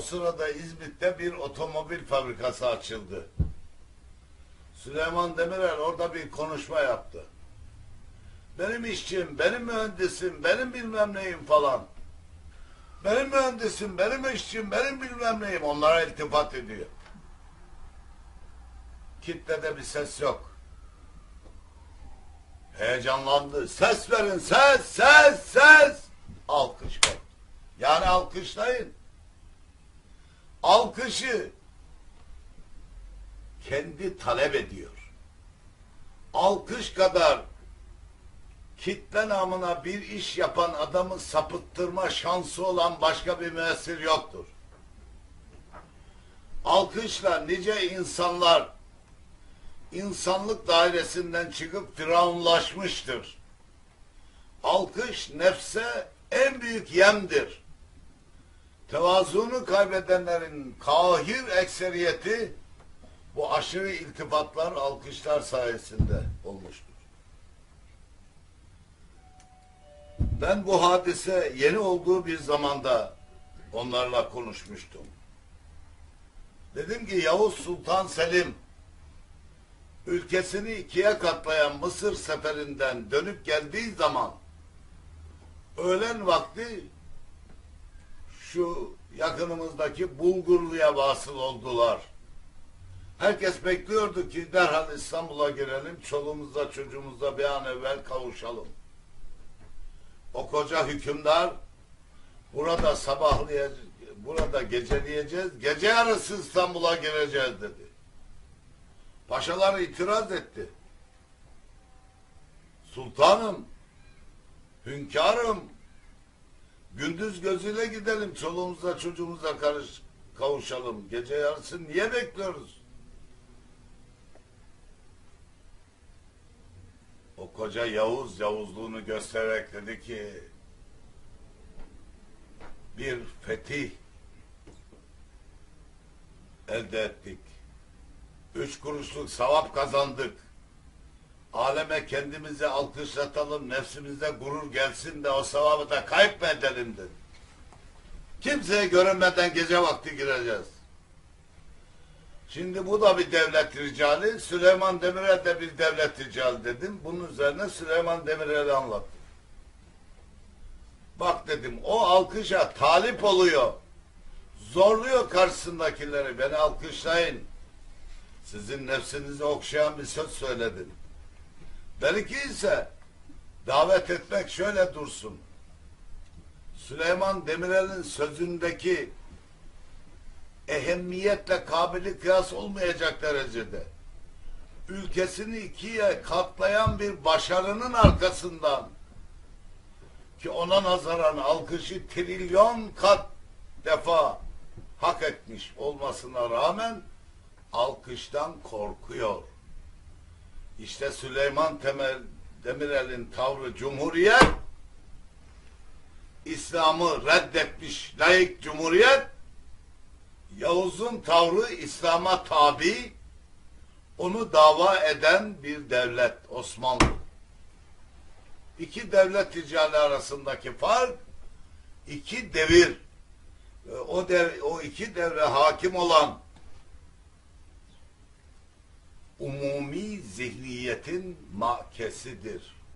O sırada İzmit'te bir otomobil fabrikası açıldı. Süleyman Demirel orada bir konuşma yaptı. Benim işçim, benim mühendisim, benim bilmem neyim falan. Benim mühendisim, benim işçim, benim bilmem neyim onlara iltifat ediyor. Kitlede bir ses yok. Heyecanlandı. Ses verin, ses, ses, ses. Alkış koptu. Yani alkışlayın. Alkışı kendi talep ediyor. Alkış kadar kitle namına bir iş yapan adamı sapıttırma şansı olan başka bir müessir yoktur. Alkışla nice insanlar insanlık dairesinden çıkıp firavunlaşmıştır. Alkış nefse en büyük yemdir. Tevazuunu kaybedenlerin kahir ekseriyeti bu aşırı iltifatlar, alkışlar sayesinde olmuştur. Ben bu hadise yeni olduğu bir zamanda onlarla konuşmuştum. Dedim ki Yavuz Sultan Selim ülkesini ikiye katlayan Mısır seferinden dönüp geldiği zaman öğlen vakti şu yakınımızdaki Bulgurlu'ya vasıl oldular. Herkes bekliyordu ki derhal İstanbul'a girelim, çoluğumuzla çocuğumuzla bir an evvel kavuşalım. O koca hükümdar burada sabahlayacağız, burada geceleyeceğiz, gece yarısı İstanbul'a gireceğiz dedi. Paşalar itiraz etti. Sultanım, hünkârım, gündüz gözüyle gidelim, çoluğumuzla çocuğumuzla karış, kavuşalım. Gece yarısı niye bekliyoruz? O koca Yavuz Yavuzluğunu göstererek dedi ki bir fetih elde ettik. Üç kuruşluk savap kazandık. Aleme kendimizi alkışlatalım, nefsimize gurur gelsin de o sevabı da kayıp dedi. Kimseye görünmeden gece vakti gireceğiz. Şimdi bu da bir devlet ricali. Süleyman Demirel de bir devlet ricali dedim. Bunun üzerine Süleyman Demirel'i anlattım. Bak dedim o alkışa talip oluyor. Zorluyor karşısındakileri. Beni alkışlayın. Sizin nefsinizi okşayan bir söz söyledim. Belki ise davet etmek şöyle dursun. Süleyman Demirel'in sözündeki ehemmiyetle kabili kıyas olmayacak derecede ülkesini ikiye katlayan bir başarının arkasından ki ona nazaran alkışı trilyon kat defa hak etmiş olmasına rağmen alkıştan korkuyor. İşte Süleyman Temel Demirel'in tavrı cumhuriyet İslam'ı reddetmiş layık cumhuriyet Yavuz'un tavrı İslam'a tabi onu dava eden bir devlet Osmanlı. İki devlet ticari arasındaki fark iki devir o dev, o iki devre hakim olan umumi zihniyetin makesidir.